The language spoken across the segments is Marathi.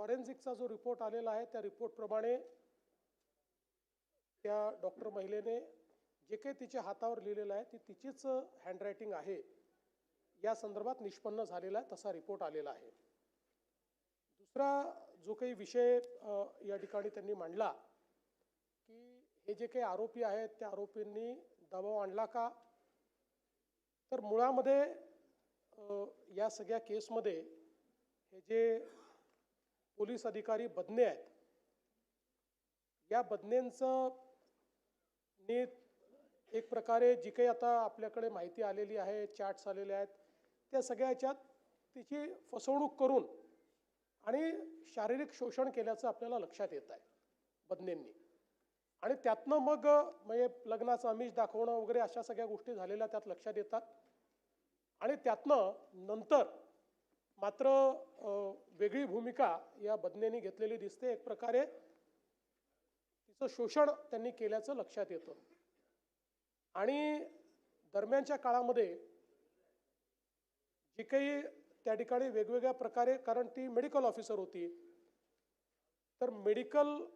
फॉरेन्सिकचा जो रिपोर्ट आलेला आहे त्या रिपोर्टप्रमाणे त्या डॉक्टर महिलेने जे काही तिच्या हातावर लिहिलेलं आहे ती तिचीच हँडरायटिंग आहे. या संदर्भात निष्पन्न झालेला आहे तसा रिपोर्ट आलेला आहे. दुसरा जो काही विषय या ठिकाणी त्यांनी मांडला की हे जे काही आरोपी आहेत त्या आरोपींनी दबाव आणला का? तर मुळामध्ये या सगळ्या केसमध्ये हे जे पोलीस अधिकारी बदने आहेत. या बदनेंचं नी एक प्रकारे जी काही आता आपल्याकडे माहिती आलेली आहे चॅट्स आलेले आहेत त्या सगळ्याच्यात तिची फसवणूक करून आणि शारीरिक शोषण केल्याचं आपल्याला लक्षात येत आहे बदनेंनी. आणि त्यातनं मग म्हणजे लग्नाचं आमिष दाखवणं वगैरे अशा सगळ्या गोष्टी झालेल्या त्यात लक्षात येतात. आणि त्यातनं नंतर मात्र वेगळी भूमिका या बदनेनी घेतलेली दिसते. एक प्रकारे तिचं शोषण त्यांनी केल्याचं लक्षात येतं. आणि दरम्यानच्या काळामध्ये जी काही त्या ठिकाणी वेगवेगळ्या प्रकारे कारण ती मेडिकल ऑफिसर होती तर मेडिकलमध्ये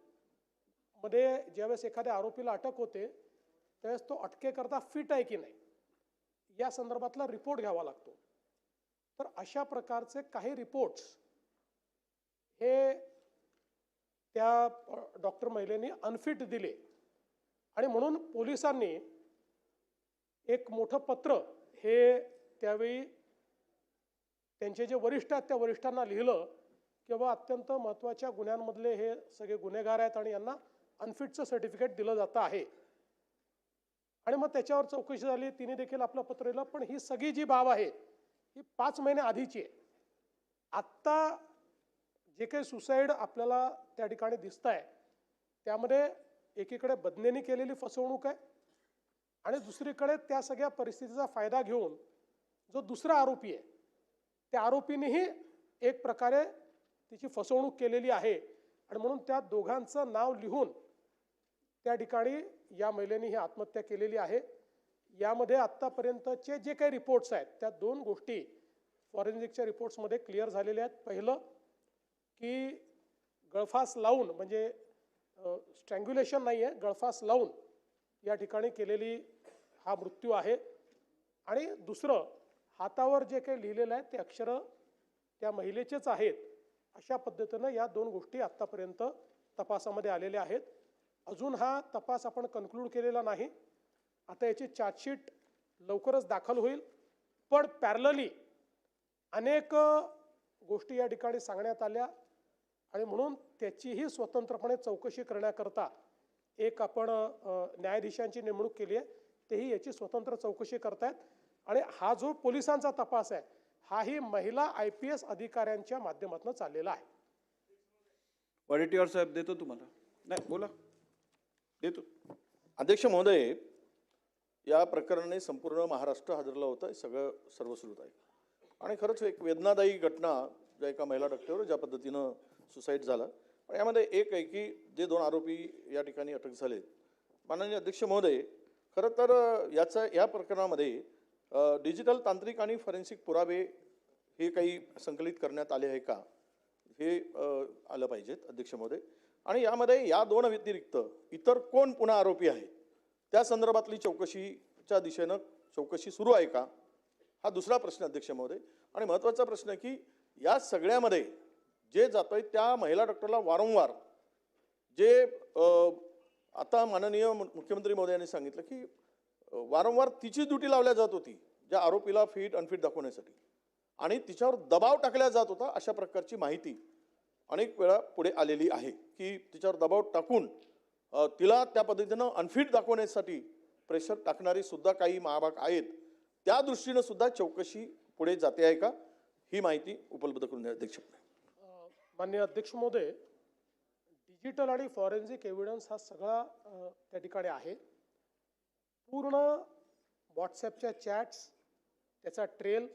ज्यावेळेस एखाद्या आरोपीला अटक होते त्यावेळेस तो अटकेकरता फिट आहे की नाही या संदर्भातला रिपोर्ट घ्यावा लागतो. तर अशा प्रकारचे काही रिपोर्ट्स हे त्या डॉक्टर महिलेने अनफिट दिले. आणि म्हणून पोलिसांनी एक मोठं पत्र हे त्यावेळी त्यांचे जे वरिष्ठ आहेत त्या वरिष्ठांना लिहिलं की बाबा अत्यंत महत्त्वाच्या गुन्ह्यांमधले हे सगळे गुन्हेगार आहेत आणि यांना अनफिटचं सर्टिफिकेट दिलं जातं आहे. आणि मग त्याच्यावर चौकशी झाली तिने देखील आपलं पत्र लिहिलं पण ही सगळी जी बाब आहे ही पाच महिने आधीची आहे. आत्ता जे काही सुसाईड आपल्याला त्या ठिकाणी दिसत आहे त्यामध्ये एकीकडे बदनेनी केलेली फसवणूक आहे आणि दुसरीकडे त्या सगळ्या परिस्थितीचा फायदा घेऊन जो दुसरा आरोपी आहे त्या आरोपीनेही एक प्रकारे तिची फसवणूक केलेली आहे आणि म्हणून त्या दोघांचं नाव लिहून त्या ठिकाणी या महिलेने ही आत्महत्या केलेली आहे. यामध्ये आत्तापर्यंतचे जे काही रिपोर्ट्स आहेत त्या दोन गोष्टी फॉरेन्सिकच्या रिपोर्ट्समध्ये क्लिअर झालेल्या आहेत. पहिलं की गळफास लावून म्हणजे स्ट्रँग्युलेशन नाही आहे गळफास लावून या ठिकाणी केलेली हा मृत्यू आहे. आणि दुसरं हातावर जे काही लिहिलेलं आहे ते अक्षरं त्या महिलेचेच आहेत अशा पद्धतीनं या दोन गोष्टी आत्तापर्यंत तपासामध्ये आलेल्या आहेत. अजून हा तपास आपण कन्क्लूड केलेला नाही. आता याची चार्जशीट लवकरच दाखल होईल. पण पॅरलली अनेक गोष्टी या ठिकाणी सांगण्यात आल्या. आणि म्हणून त्याचीही स्वतंत्रपणे चौकशी करण्याकरता एक आपण न्यायाधीशांची नेमणूक केली आहे. तेही याची स्वतंत्र चौकशी करतायत. आणि हा जो पोलिसांचा तपास आहे हाही महिला आय पी एस अधिकाऱ्यांच्या माध्यमातून चाललेला आहे. वडेट्टीवार साहेब देतो तुम्हाला. नाही बोला. देतो. अध्यक्ष महोदय या प्रकरणाने संपूर्ण महाराष्ट्र हादरला होता हे सगळं सर्वश्रुत आहे. आणि खरंच एक वेदनादायी घटना ज्या एका महिला डॉक्टरवर ज्या पद्धतीनं सुसाईड झाला. पण यामध्ये एक आहे की जे दोन आरोपी या ठिकाणी अटक झाले. माननीय अध्यक्ष महोदय खरं तर याचा या प्रकरणामध्ये डिजिटल तांत्रिक आणि फॉरेन्सिक पुरावे हे काही संकलित करण्यात आले आहे का? हे आलं पाहिजेत अध्यक्ष महोदय. आणि यामध्ये या दोन व्यतिरिक्त इतर कोण पुन्हा आरोपी आहे? त्या संदर्भातली चौकशीच्या दिशेनं चौकशी सुरू आहे का? हा दुसरा प्रश्न अध्यक्ष महोदय. आणि महत्त्वाचा प्रश्न की या सगळ्यामध्ये जे जातोय त्या महिला डॉक्टरला वारंवार जे आता माननीय मु- मुख्यमंत्री महोदयांनी सांगितलं की वारंवार तिची ड्युटी लावल्या जात होती ज्या आरोपीला फिट अनफिट दाखवण्यासाठी. आणि तिच्यावर दबाव टाकला जात होता अशा प्रकारची माहिती अनेक वेळा पुढे आलेली आहे की तिच्यावर दबाव टाकून तिला त्या पद्धतीनं अनफिट दाखवण्यासाठी प्रेशर टाकणारे सुद्धा काही महाभाग आहेत. त्या दृष्टीनं सुद्धा चौकशी पुढे जाते आहे का? ही माहिती उपलब्ध करून द्या अध्यक्ष माननीय अध्यक्ष महोदय डिजिटल आणि फॉरेन्सिक एव्हिडन्स हा सगळा त्या ठिकाणी आहे. पूर्ण व्हॉट्सॲपच्या चॅट्स त्याचा ट्रेल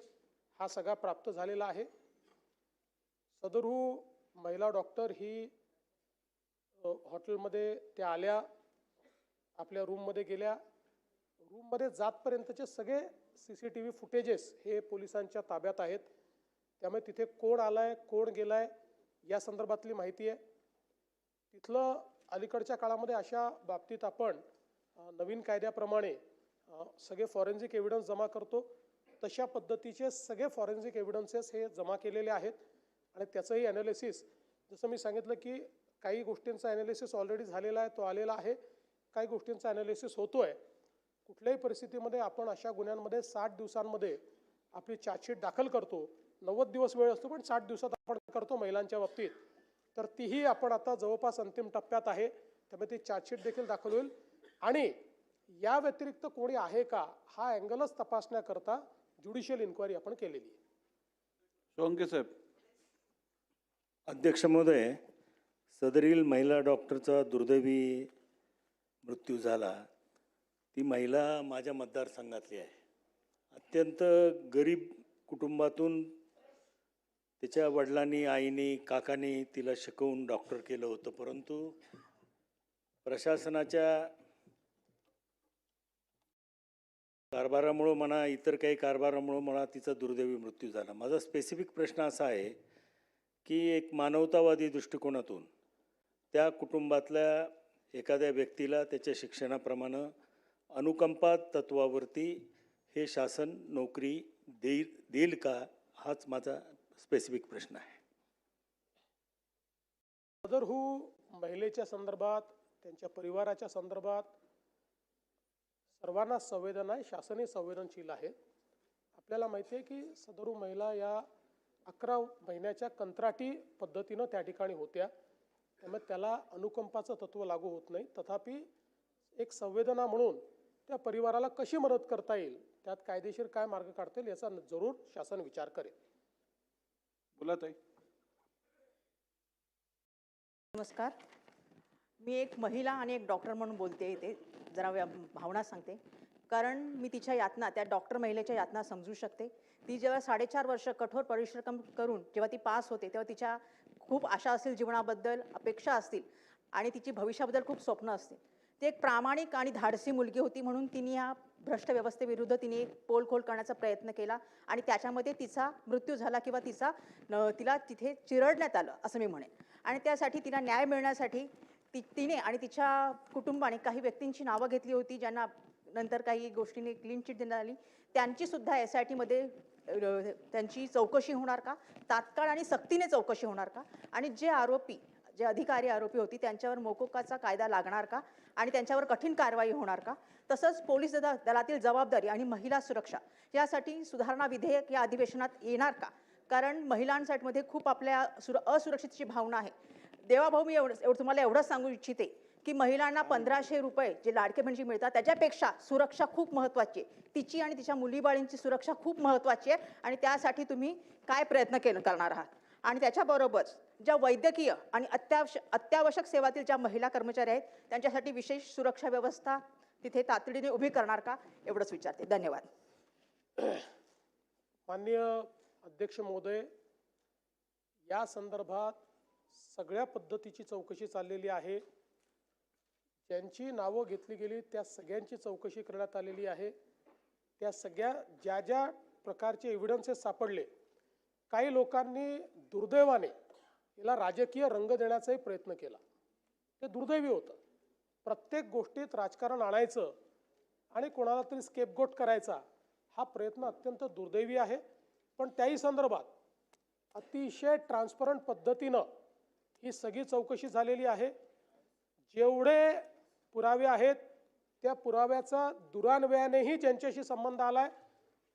हा सगळा प्राप्त झालेला आहे. सदरू महिला डॉक्टर ही हॉटेलमध्ये त्या आल्या आपल्या रूममध्ये गेल्या. रूममध्ये जातपर्यंतचे सगळे C C T V footages हे पोलिसांच्या ताब्यात आहेत. त्यामुळे तिथे कोण आलाय कोण गेलाय या संदर्भातली माहिती आहे. तिथलं अलीकडच्या काळामध्ये अशा बाबतीत आपण नवीन कायद्याप्रमाणे सगळे फॉरेन्सिक एव्हिडन्स जमा करतो. तशा पद्धतीचे सगळे फॉरेन्सिक एव्हिडन्सेस हे जमा केलेले आहेत. आणि त्याचंही ॲनालिसिस जसं मी सांगितलं की काही गोष्टींचा ॲनालिसिस ऑलरेडी झालेला आहे तो आलेला आहे. काही गोष्टींचा ॲनालिसिस होतो आहे कुठल्याही परिस्थितीमध्ये आपण अशा गुन्ह्यांमध्ये साठ दिवसांमध्ये आपली चार्जशीट दाखल करतो. नव्वद दिवस वेळ असतो पण साठ दिवसात आपण करतो महिलांच्या बाबतीत. तर तीही आपण आता जवळपास अंतिम टप्प्यात आहे. त्यामुळे ती चार्जशीट देखील दाखल होईल. आणि या व्यतिरिक्त कोणी आहे का हा अँगलच तपासण्याकरता ज्युडिशियल इन्क्वायरी आपण केलेली आहे. सोळंके साहेब. अध्यक्ष महोदय सदरील महिला डॉक्टरचा दुर्दैवी मृत्यू झाला. ती महिला माझ्या मतदारसंघातली आहे. अत्यंत गरीब कुटुंबातून तिच्या वडिलांनी आईनी काकांनी तिला शिकवून डॉक्टर केलं होतं. परंतु प्रशासनाच्या कारभारामुळं म्हणा इतर काही कारभारामुळं म्हणा तिचा दुर्दैवी मृत्यू झाला. माझा स्पेसिफिक प्रश्न असा आहे की एक मानवतावादी दृष्टिकोनातून त्या कुटुंबातल्या एखाद्या व्यक्तीला त्याच्या शिक्षणाप्रमाणे अनुकंपा तत्वावरती हे शासन नोकरी देईल देईल का हाच माझा स्पेसिफिक प्रश्न आहे. सदरहू महिलेच्या संदर्भात त्यांच्या परिवाराच्या संदर्भात सर्वांना संवेदना आहे शासनही संवेदनशील आहे. आपल्याला माहिती आहे की सदरू महिला या अकरा महिन्याच्या कंत्राटी पद्धतीनं त्या ठिकाणी होत्या. त्यामुळे त्याला अनुकंपाचं तत्व लागू होत नाही. तथापि एक संवेदना म्हणून त्या परिवाराला कशी मदत करता येईल त्यात कायदेशीर काय मार्ग काढता येईल याचा जरूर शासन विचार करेल. बोला ताई. नमस्कार. मी एक महिला आणि एक डॉक्टर म्हणून बोलते इथे. जरा भावना सांगते. कारण मी तिच्या यातना त्या डॉक्टर महिलेच्या यातना समजू शकते. ती जेव्हा साडेचार वर्ष कठोर परिश्रम करून जेव्हा ती पास होते तेव्हा तिच्या खूप आशा असतील जीवनाबद्दल अपेक्षा असतील आणि तिची भविष्याबद्दल खूप स्वप्न असतील. ती एक प्रामाणिक आणि धाडसी मुलगी होती म्हणून तिने या भ्रष्ट व्यवस्थेविरुद्ध तिने एक पोलखोल करण्याचा प्रयत्न केला आणि त्याच्यामध्ये तिचा मृत्यू झाला किंवा तिचा तिला तिथे चिरडण्यात आलं असं मी म्हणेन. आणि त्यासाठी तिला न्याय मिळण्यासाठी ती तिने आणि तिच्या कुटुंबाने काही व्यक्तींची नावं घेतली होती ज्यांना नंतर काही गोष्टींनी क्लीन चिट देण्यात आली. त्यांची सुद्धा एस आय टीमध्ये त्यांची चौकशी होणार का? तात्काळ आणि सक्तीने चौकशी होणार का? आणि जे आरोपी जे अधिकारी आरोपी होती त्यांच्यावर मोकोकाचा कायदा लागणार का? आणि त्यांच्यावर कठीण कारवाई होणार का? तसंच पोलीस दला दलातील जबाबदारी आणि महिला सुरक्षा यासाठी सुधारणा विधेयक या अधिवेशनात येणार का? कारण महिलांसाठीमध्ये खूप आपल्या सुर असुरक्षितची भावना आहे. देवाभाऊ मी एवढं एवढं तुम्हाला एवढंच सांगू इच्छिते. की महिलांना पंधराशे रुपये जे लाडके म्हणजे मिळतात त्याच्यापेक्षा सुरक्षा खूप महत्त्वाची आहे. तिची आणि तिच्या मुलीबाळींची सुरक्षा खूप महत्त्वाची आहे आणि त्यासाठी तुम्ही काय प्रयत्न केलं करणार आहात? आणि त्याच्याबरोबरच ज्या वैद्यकीय आणि अत्यावश्यक अत्यावश्यक सेवातील ज्या महिला कर्मचारी आहेत त्यांच्यासाठी विशेष सुरक्षा व्यवस्था तिथे तातडीने उभी करणार का? एवढंच विचारते. धन्यवाद. माननीय अध्यक्ष महोदय या संदर्भात सगळ्या पद्धतीची चौकशी चाललेली आहे. ज्यांची नावं घेतली गेली त्या सगळ्यांची चौकशी करण्यात आलेली आहे. त्या सगळ्या ज्या ज्या प्रकारचे एव्हिडन्सेस सापडले काही लोकांनी दुर्दैवाने याला राजकीय रंग देण्याचाही प्रयत्न केला. ते दुर्दैवी होतं. प्रत्येक गोष्टीत राजकारण आणायचं आणि कोणाला तरी स्केपगोट करायचा हा प्रयत्न अत्यंत दुर्दैवी आहे. पण त्याही संदर्भात अतिशय ट्रान्सपरंट पद्धतीनं ही सगळी चौकशी झालेली आहे. जेवढे पुरावे आहेत. त्या पुराव्याचा दुरान्वयानेही ज्यांच्याशी संबंध आला आहे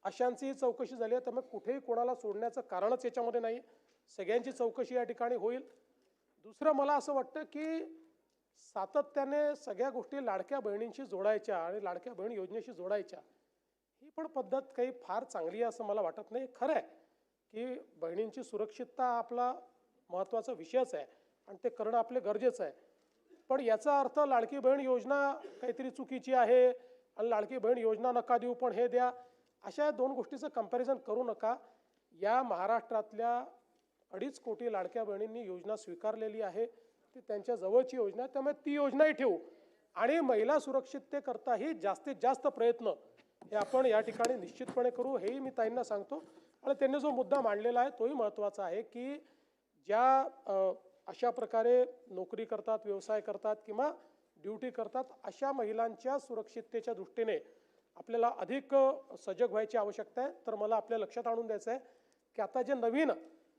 अशांचीही चौकशी झाली आहे. त्यामुळे कुठेही कोणाला सोडण्याचं कारणच याच्यामध्ये नाही. सगळ्यांची चौकशी या ठिकाणी होईल. दुसरं मला असं वाटतं की सातत्याने सगळ्या गोष्टी लाडक्या बहिणींशी जोडायच्या आणि लाडक्या बहीण योजनेशी जोडायच्या ही पण पद्धत काही फार चांगली आहे असं मला वाटत नाही. खरं आहे की बहिणींची सुरक्षितता आपला महत्त्वाचा विषयच आहे आणि ते करणं आपले गरजेचं आहे. पण याचा अर्थ लाडकी बहीण योजना काहीतरी चुकीची आहे आणि लाडकी बहीण योजना नका देऊ पण हे द्या. अशा दोन गोष्टीचं कंपॅरिझन करू नका. या महाराष्ट्रातल्या अडीच कोटी लाडक्या बहिणींनी योजना स्वीकारलेली आहे. ती त्यांच्या जवळची योजना त्यामुळे ती योजनाही ठेवू. आणि महिला सुरक्षिततेकरताही जास्तीत जास्त प्रयत्न हे आपण या ठिकाणी निश्चितपणे करू. हेही मी ताईंना सांगतो. आणि त्यांनी जो मुद्दा मांडलेला आहे तोही महत्त्वाचा आहे की ज्या अशा प्रकारे नोकरी करतात व्यवसाय करतात किंवा ड्युटी करतात अशा महिलांच्या सुरक्षिततेच्या दृष्टीने आपल्याला अधिक सजग व्हायची आवश्यकता आहे. तर मला आपल्या लक्षात आणून द्यायचं आहे की आता जे नवीन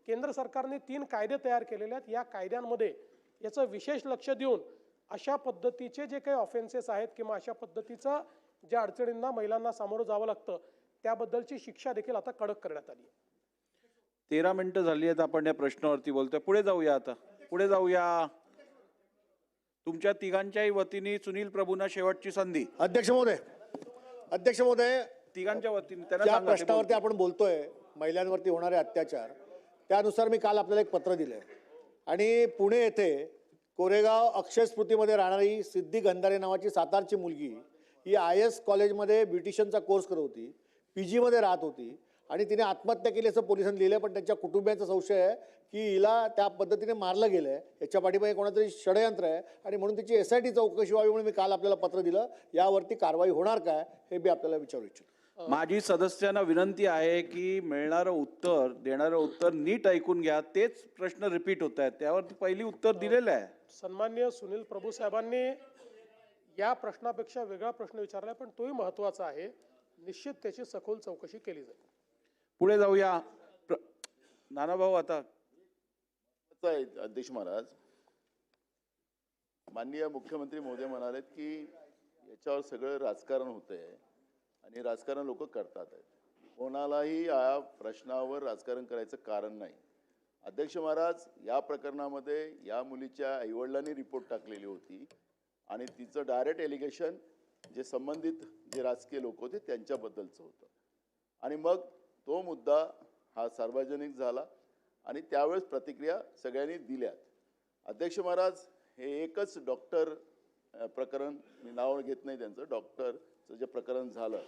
केंद्र सरकारने तीन कायदे तयार केलेले आहेत या कायद्यांमध्ये याचं विशेष लक्ष देऊन अशा पद्धतीचे जे काही ऑफेन्सेस आहेत किंवा अशा पद्धतीचं ज्या अडचणींना महिलांना सामोरं जावं लागतं त्याबद्दलची शिक्षा देखील आता कडक करण्यात आली आहे. तेरा मिनिटं झाली आहेत आपण या प्रश्नावरती बोलतोय. पुढे जाऊया आता. पुढे जाऊया. तुमच्या तिघांच्याही वतीने सुनील प्रभूंना शेवटची संधी. अध्यक्ष महोदय अध्यक्ष महोदय तिघांच्या वतीने त्यांना ज्या सांगा ते प्रश्नावरती आपण बोलतोय महिलांवरती होणारे अत्याचार त्यानुसार मी काल आपल्याला एक पत्र दिलंय. आणि पुणे येथे कोरेगाव अक्षय स्मृतीमध्ये राहणारी सिद्धी गंधारे नावाची सातारची मुलगी ही आय एस कॉलेजमध्ये ब्युटिशियनचा कोर्स करत होती पी जीमध्ये राहत होती. आणि तिने आत्महत्या केली असं पोलिसांनी लिहिलं पण त्यांच्या कुटुंबियांचा संशय आहे की हिला त्या पद्धतीने मारलं गेलं आहे याच्या पाठीमागे कोणातरी षडयंत्र आहे आणि म्हणून तिची एस आय टी चौकशी व्हावी म्हणून मी काल आपल्याला पत्र दिलं. यावरती कारवाई होणार काय हे मी आपल्याला विचारू इच्छितो. माझी सदस्यांना विनंती आहे की मिळणारं उत्तर देणारं उत्तर नीट ऐकून घ्या. तेच प्रश्न रिपीट होत आहेत. त्यावर पहिली उत्तर दिलेलं आहे. सन्मान्य सुनील प्रभू साहेबांनी या प्रश्नापेक्षा वेगळा प्रश्न विचारला पण तोही महत्त्वाचा आहे. निश्चित त्याची सखोल चौकशी केली जाईल. पुढे जाऊया. नानाभाऊ आता. अध्यक्ष महाराज माननीय मुख्यमंत्री महोदय म्हणालेत की याच्यावर सगळं राजकारण होतंय आणि राजकारण लोक करतात. कोणालाही या प्रश्नावर राजकारण करायचं कारण नाही. अध्यक्ष महाराज या प्रकरणामध्ये या मुलीच्या आईवडिलांनी रिपोर्ट टाकलेली होती आणि तिचं डायरेक्ट एलिगेशन जे संबंधित जे राजकीय लोक होते त्यांच्याबद्दलचं होतं. आणि मग तो मुद्दा हा सार्वजनिक झाला आणि त्यावेळेस प्रतिक्रिया सगळ्यांनी दिल्यात. अध्यक्ष महाराज हे एकच डॉक्टर प्रकरण मी नाव घेत नाही त्यांचं डॉक्टरचं जे प्रकरण झालं.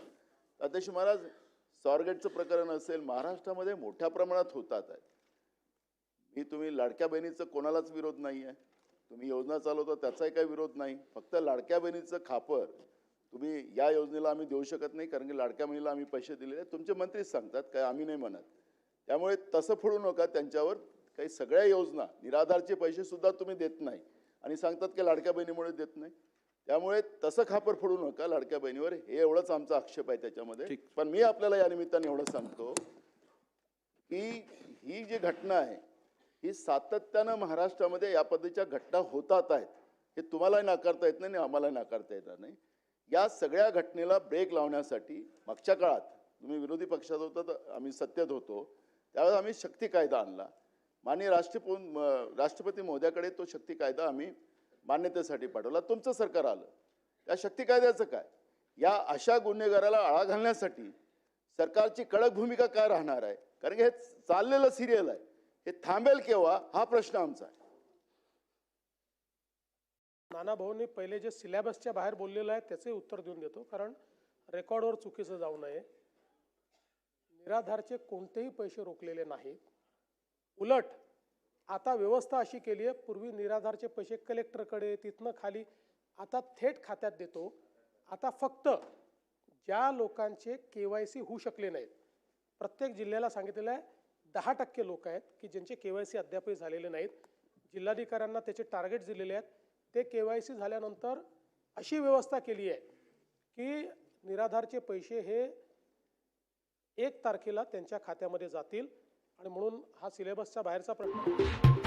अध्यक्ष महाराज सॉर्गेटचं प्रकरण असेल महाराष्ट्रामध्ये मोठ्या प्रमाणात होतात आहे. मी तुम्ही लाडक्या बहिणीचं कोणालाच विरोध नाही आहे तुम्ही योजना चालवता त्याचाही काही विरोध नाही. फक्त लाडक्या बहिणीचं खापर तुम्ही या योजनेला आम्ही देऊ शकत नाही कारण की लाडक्या बहिणीला आम्ही पैसे दिलेले आहेत. तुमचे मंत्रीच सांगतात काय आम्ही नाही म्हणत. त्यामुळे तसं फोडू नका त्यांच्यावर काही सगळ्या योजना निराधारचे पैसे सुद्धा तुम्ही देत नाही. आणि सांगतात की लाडक्या बहिणीमुळे देत नाही. त्यामुळे तसं खापर फोडू नका लाडक्या बहिणीवर हे एवढंच आमचा आक्षेप आहे त्याच्यामध्ये. पण मी आपल्याला या निमित्ताने एवढं सांगतो की ही जी घटना आहे ही सातत्यानं महाराष्ट्रामध्ये या पद्धतीच्या घटना होतात आहेत. हे तुम्हालाही नाकारता येत नाही आणि आम्हालाही नाकारता येणार नाही. या सगळ्या घटनेला ब्रेक लावण्यासाठी मागच्या काळात तुम्ही विरोधी पक्षात होता तर आम्ही सत्तेत होतो. त्यावेळेस आम्ही शक्ती कायदा आणला. माननीय राष्ट्रपो राष्ट्रपती महोदयाकडे तो शक्ती कायदा आम्ही मान्यतेसाठी पाठवला. तुमचं सरकार आलं. त्या शक्ती कायद्याचं काय? या अशा गुन्हेगाराला आळा घालण्यासाठी सरकारची कडक भूमिका काय राहणार आहे? कारण की हे चाललेलं सिरियल आहे. हे थांबेल केव्हा? हा प्रश्न आमचा आहे. नाना भाऊंनी पहिले जे सिलेबसच्या बाहेर बोललेलं आहे त्याचे उत्तर देऊन देतो. कारण रेकॉर्डवर चुकीचं जाऊ नये. निराधारचे कोणतेही पैसे रोखलेले नाहीत. उलट आता व्यवस्था अशी केली आहे पूर्वी निराधारचे पैसे कलेक्टरकडे तिथनं खाली आता थेट खात्यात देतो. आता फक्त ज्या लोकांचे के वाय सी होऊ शकले नाहीत. प्रत्येक जिल्ह्याला सांगितलेलं आहे दहा टक्के लोक आहेत की ज्यांचे के वाय सी अद्यापही झालेले नाहीत. जिल्हाधिकाऱ्यांना त्याचे टार्गेट दिलेले आहेत. ते के वाय सी झाल्यानंतर अशी व्यवस्था केली आहे की निराधारचे पैसे हे एक तारखेला त्यांच्या खात्यामध्ये जातील आणि म्हणून हा सिलेबसच्या बाहेरचा प्रश्न